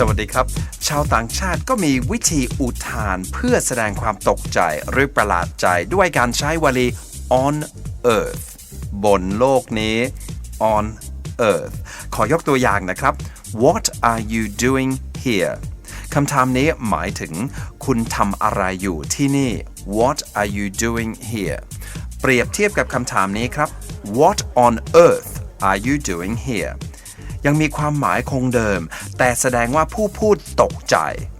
สวัสดีครับ ชาวต่างชาติก็มีวิธีอุทานเพื่อแสดงความตกใจหรือประหลาดใจด้วยการใช้วลี on earth บนโลกนี้ on earth ขอยกตัวอย่างนะครับ What are you doing here คำถามนี้หมายถึง คุณทำอะไรอยู่ที่นี่ What are you doing here เปรียบเทียบกับคำถามนี้ครับ What on earth are you doing here ยังมีความหมายคงเดิม แต่แสดงว่าผู้พูดตกใจ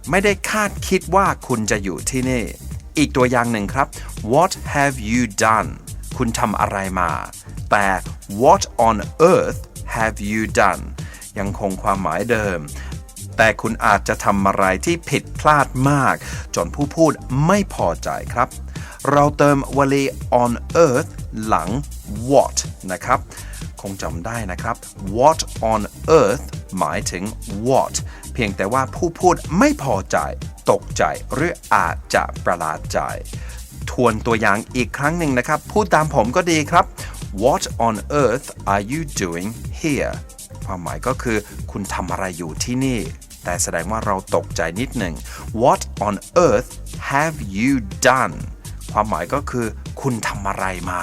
ไม่ได้คาดคิดว่าคุณจะอยู่ที่นี่ อีกตัวอย่างหนึ่งครับ What have you done คุณทำอะไรมา แต่ What on earth have you done ยังคงความหมายเดิม แต่คุณอาจจะทำอะไรที่ผิดพลาดมาก จนผู้พูดไม่พอใจครับ เราเติมวลี on earth หลัง what นะครับ คงจำได้นะครับ what on earth หมายถึง what เพียงแต่ว่าผู้พูดไม่พอใจ ตกใจหรืออาจจะประหลาดใจ ทวนตัวอย่างอีกครั้งหนึ่งนะครับ พูดตามผมก็ดีครับ What on earth are you doing here ความหมายก็คือคุณทำอะไรอยู่ที่นี่ แต่แสดงว่าเราตกใจนิดหนึ่ง What on earth have you done ความหมายก็คือ คุณทำอะไรมา